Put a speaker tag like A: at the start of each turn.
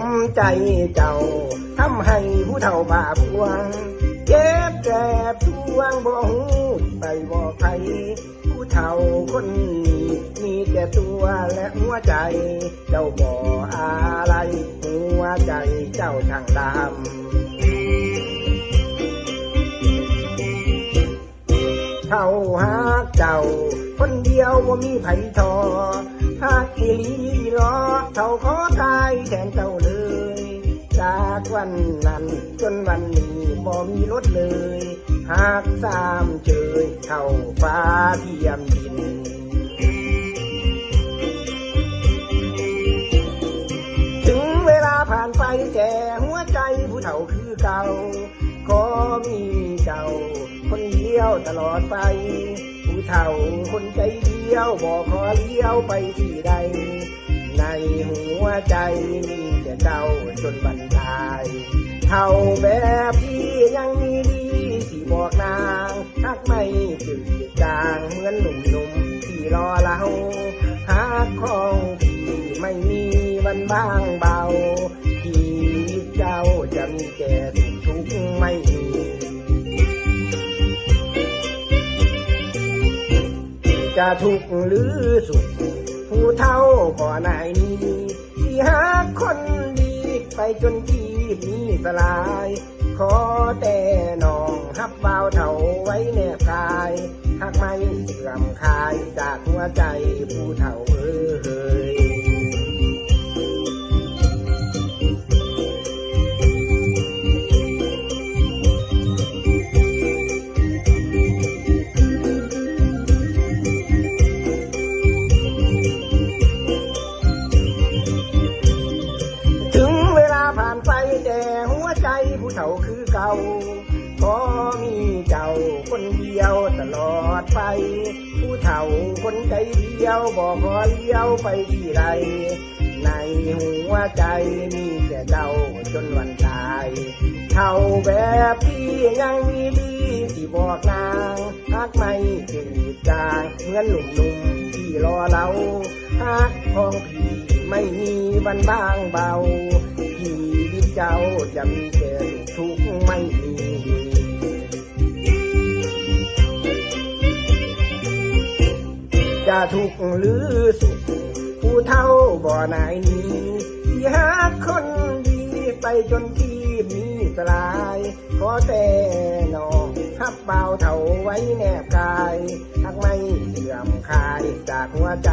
A: มใจเจ้าทำให้ผู้เฒ่าบาปวงเจ็บแสบทวงบ่หูไปบอกใครผู้เฒ่าคนนี้มีแต่ตัวและหัวใจ เจ้าบ่อะไร หัวใจเจ้าทางดำ เท่าหากเจ้า คนเดียวว่ามีไผทอหากอีลีล้อเท่าขอตายแทนเจ้าเลย จากวันนั้นจนวันนี้บ่มีรถเลย หากสามเจยเท่าฟ้าเทียมดินถึงเวลาผ่านไปแต่หัวใจผู้เฒ่าคือเก่าขอมีเจ้า ตลอดไป ผู้เฒ่าคนใจเดียวบอกขอเลี้ยวไปที่ใด ในหัวใจมีแต่เจ้าจนบรรทายเท่าแบบที่ยังมีดีที่บอกนางทักไม่จืดจางเหมือนหนุ่มๆที่รอเราหาของที่ไม่มีวันบ้างเบาที่เจ้าจะมีแต่ทุกข์ไม่มี จะทุกข์หรือสุข ผู้เท่าก่อนไหนนี้ที่หาคนดีไปจนที่นี้สลาย ขอแต่น้องฮับเบาเท่าไว้แนบกายหากไม่เสื่อมคายจากหัวใจผู้เท่า ผู้เฒ่าคือเก่าขอมีเจ้าคนเดียวตลอดไป ผู้เฒ่าคนใจเดียวบอกขอเลี้ยวไปที่ใดในหัวใจมีแต่เจ้าจนวันตายเท่าแบบที่ยังมีดีที่บอกนางหากไม่จืดจางเหมือนหนุ่มๆที่รอเราหากของพี่ไม่มีวันบ้างเบา เจ้าจะมีแต่ทุกไม่มีจะทุกหรือสุขผู้เท่าบ่อนายนี้ที่หาคนดีไปจนที่มีสลาย ขอแต่นองฮับเบาเท่าไว้แนบกายหากไม่เสื่อมคายจากหัวใจ